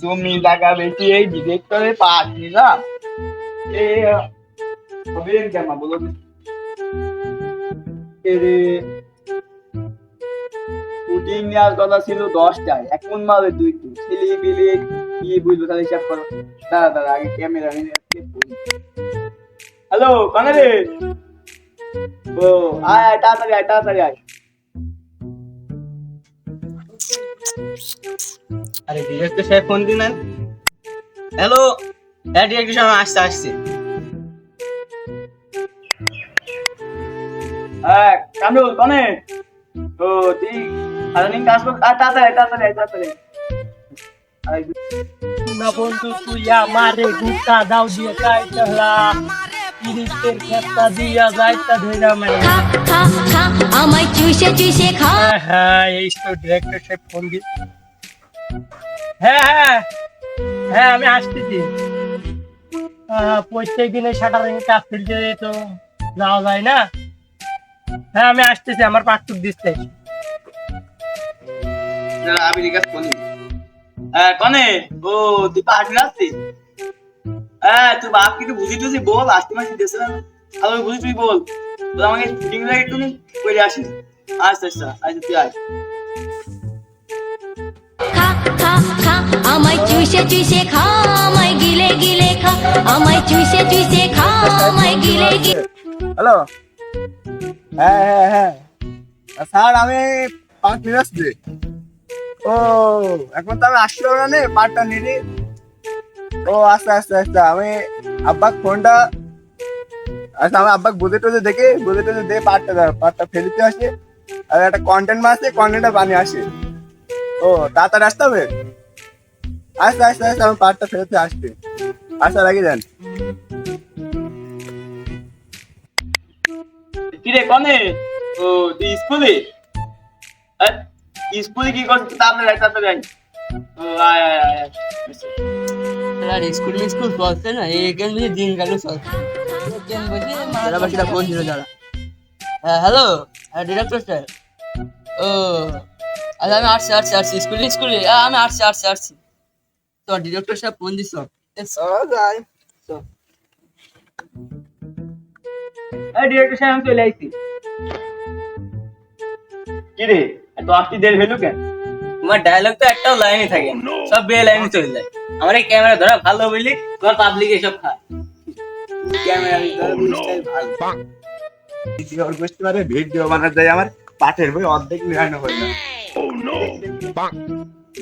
তুমি টাকা বেশি এই ছিল দশটায়, এখন মারে দুই কি বুঝলো তাহলে করো। দাঁড়া আগে ক্যামেরা হ্যালো কানে রে ও, আয় আয়, তাড়াতাড়ি আয় তাড়াতাড়ি আয়। আরে ডিরেক্টর সাহেব ফোন দিন হ্যালো হ্যাঁ ডিরেক্টর সাহেব আসছে আসছে। হ্যাঁ কামরুল কনে? ও তুই সারাদিন কাজ কর আর তাড়াতাড়ি তাড়াতাড়ি তাড়াতাড়ি। না বন্ধু তুই আমারে গুটা দাও দিয়ে কাই চহলা ইরিতের খেতা দিয়া যাইতা ধইরা মানে খা খা খা আমায় চুষে চুষে খা। হ্যাঁ এই তো ডিরেক্টর সাহেব ফোন দি হ্যাঁ হ্যাঁ হ্যাঁ আমি আসতেছি। প্রত্যেক দিনে শাটারিং কাজ ফেলতে তো যাওয়া যায় না। হ্যাঁ আমি আসতেছি আমার পাসপোর্ট দিচ্ছে। দাঁড়া, আমি জিজ্ঞাসা করি হ্যাঁ কনে ও তুই পার্টি আসছিস? হ্যাঁ তুই বাপ কিছু বুঝি টুঝি বল আসতে মাসে দেশে ভালো বুঝি তুই বল। তোর আমাকে শুটিং লাগে একটু করে আসিস। আচ্ছা আচ্ছা আচ্ছা তুই আয়। খা খা খা আমায় চুষে চুষে খা আমায় গিলে গিলে খা আমায় চুষে চুষে খা আমায় গিলে গিলে হ্যালো? হ্যাঁ হ্যাঁ হ্যাঁ। স্যার আমি পাঁচ মিনিট আসছি। ও এখন তো আমি আসতে পারব না পার্টটা নিলি ও আচ্ছা আচ্ছা আচ্ছা আমি আব্বাক ফোনটা আচ্ছা আমি আব্বাক বুঝে টুঝে দেখে, বুঝে টুঝে দিয়ে পার্টটা পার্টটা ফেলিতে আসে। আর, একটা কন্টেন্ট মাসে কন্টেন্টটা বানিয়ে আসে। ও, তাড়াতাড়ি আসতে হবে? আস্তে আস্তে আস্তে, আমি পার্টটা ফেলতে আসবে আচ্ছা রাখি যান কিরে কনে? ও, তুই স্কুলে? স্কুলে কি করছিস? তাড়াতাড়ি আয়। ও আয় আয় আয়। আর স্কুল স্কুল চলছে না এই গেম দিন গেল চলছে যারা বাকি ফোন দিল যারা হ্যাঁ হ্যালো হ্যাঁ ডিরেক্টর স্যার ও আচ্ছা আমি আসছি আসছি আসছি। স্কুলে স্কুলে আমি আসছি আসছি আসছি। তো ডিরেক্টর সাহেব ফোন দিস ডিরেক্টর সাহেব আমি চলে আইছি। কি রে এত আসতে দেরি হলো কেন? তোমার ডায়লগ তো একটাও লাইনই থাকে সব বে লাইনে চলে যায়। আমার এই ক্যামেরা ধরা ভালো বলি তোমার পাবলিক এসব খা ক্যামেরা ভালো। গোষ্ঠী মানে ভিডিও বানাতে যায় আমার পাঠের বই অর্ধেক নিরানো হয় না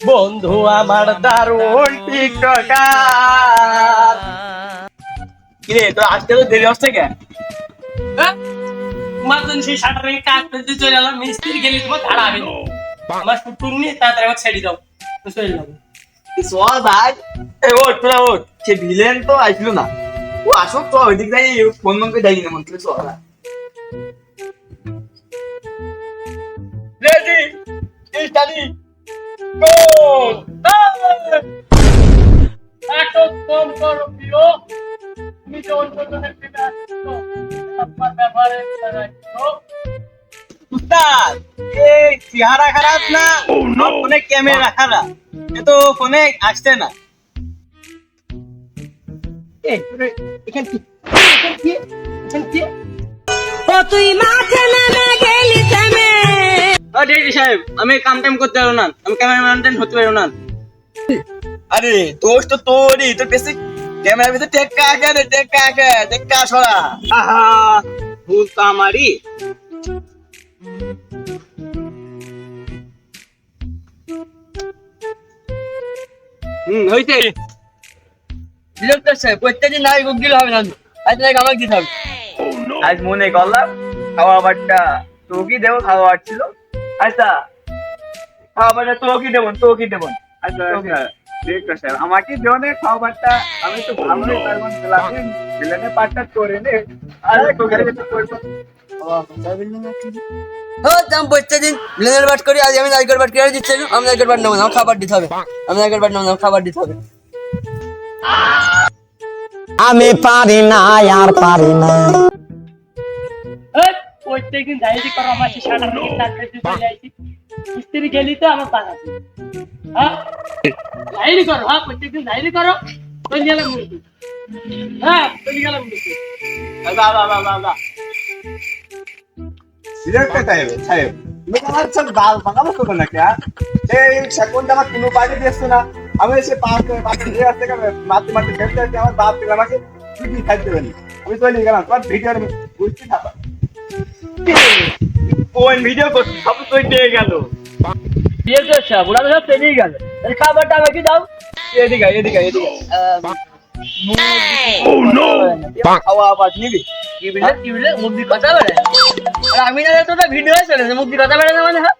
বন্ধু আমার দারুণ টিকটকার কিরে তোর আসতে তো দেরি হচ্ছে কেন? ইমার্জেন্সি শাটারিং কাজ ফেলতে চলে এলাম মিস্ত্রি গেলে তোমার ধাড়াবে আমার শুটিং নিয়ে তাড়াতাড়ি ছেড়ে দাও। তো চলে যাব। সোয়া ভাই এ ওঠ তোরা ওঠ। সে ভিলেন তো আসলো না। ও আসুক তো ওইদিক যাই ফোন করে যাই না মন থেকে সোয়া রেডি! স্টাডি উস্তাদ এই চেহারা খারাপ না? ফোনে ক্যামেরা খারাপ এ তো ফোনে আসছে না। তুই মাঠে নেমে গেলি ও ডিরেক্টর সাহেব আমি কাম টাইম করতে পারব না। আমি ক্যামেরাম্যান হতে পারব না। আরে দোষ তো তোরই তোর পেছনে ক্যামেরার ভিতরে টেক্কা আঁকে রে টেক্কা আঁকে টেক্কা সরা আহা ভুল তো আমারই। হুম হইছে। ডিরেক্টর সাহেব প্রত্যেকদিন নারী গুক দিলে হবে না। আজ নাকি আমাকে দিতে হবে আজ মনে করলাম খাওয়াবারটা তোকে দেবো খাওয়াবার ছিল। আচ্ছা। আচ্ছা আমাকে দেওয়া খাবারটা আমি তো ভালোই তার মানে দিলাম ভিলেনের করে নে আর একটু ঘরে যেতে করব। ও দাম প্রত্যেকদিন ব্লেন্ডার বাট করি আজ আমি নারকেল বাট কিনে দিচ্ছি না আমি নারকেল বাট নেব না খাবার দিতে হবে। আমি নারকেল বাট নেব না খাবার দিতে হবে। আমি পারি না আর পারি না। প্রত্যেকদিন ডায়েরি করো সেই শাটার থেকে তার কাছে চলে আইছি মিস্ত্রি গেলি তো আমার দিবি। হ্যাঁ? ডায়েরি করো হ্যাঁ প্রত্যেকদিন ডায়েরি করো চলে গেলাম হ্যাঁ চলে গেলাম মুরগি। ডিরেক্টর সাহেব সাহেব তুমি আমার সব দাল না কে এই সেকন্ড আমার কোনো বাইরে দিয়েছ না। আমি এসে পাঁচ পাঁচ দিয়ে আসতে গেলে মারতে মারতে ফেলতে আসতে আমার বাপ দিলে আমাকে কি কি খাইতে দেবেন। আমি চলে গেলাম তোমার ভিডিও বুঝতে থাকা। কোন ভিডিও করছি সব তুই পেয়ে গেল। বিয়ে তো সব ওরা সব পেরিয়ে গেল। তাহলে খাবারটা আমাকে দাও? এদিকে আয়, এদিকে আয়, এদিকে আয়। খাওয়া আবার নিবি? কি বিলে কি বিলে দিয়ে কথা বেড়ে আর আমি না তোটা ভিডিও চলে মুখ কথা বেড়ে না মানে হ্যাঁ?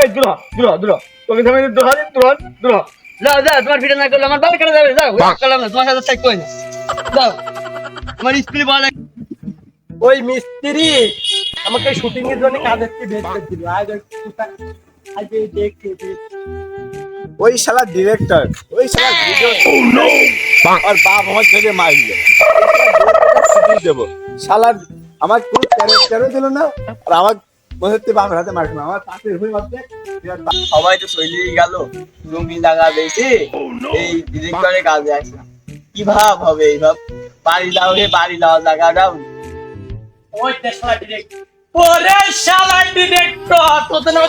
এই দূর দূর দূর তোকে তুমি দূর দূর দূর যাও যাও তোমার ভিডিও না করলে আমার বাল কেটে যাবে যাও। করলাম না তোমার সাথে না। যাও। বলা ওই মিস্ত্রি। আমাকে শুটিং এর জন্য বের করে দিল। আজ আজ দেখতে দেখতে। ওই শালা ডিরেক্টর ওই শালা ভিডিও আর বাপ আমার থেকে মারলো। দেবো। শালার আমার কোনো ক্যারেক্টারও দিল না আর আমার মনে হচ্ছে বাপের হাতে মারছিল না। আমার পাশের হয়ে সবাই তো চলেই গেল। জমি জায়গা বেশি। এই ডিরেক্টরের কাজে আসে কি ভাব হবে এই ভাব? বাড়ি দাও হে বাড়ি দাও জায়গা দাও। ওই ডিরেক্টর ওরে শালা ডিরেক্টর তোদের না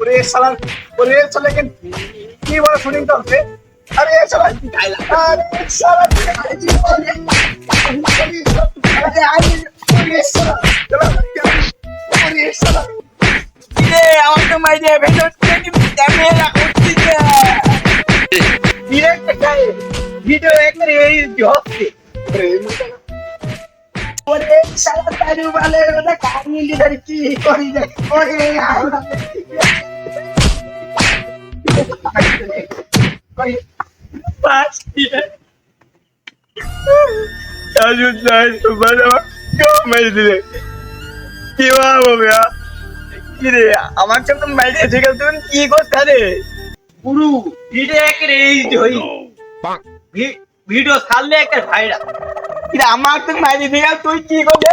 ওরে শালা ওরে শালা কেন কি বড় শুটিং চলছে আরে শালা আরে শালা আরে আরে ওরে শালা ওরে শালা রে আমার তো মাই দিয়ে ভেতর থেকে ক্যামেরা ভিডিও একবারে এই হচ্ছে। ওরে মুখটা ওরে শালা তারু বালে ওটা কাহিনী ধরে কি করি ওরে কই পাঁচ দিয়ে আমার আমার সাথে মেরে ঠিক আছে তুমি কি করতে রে পুরু ভিডিও একের এই যে হই। ভিডিও ছাড়লে একটা ভাইরাল। আমার তো মেরে দিলে তুই কি করবে?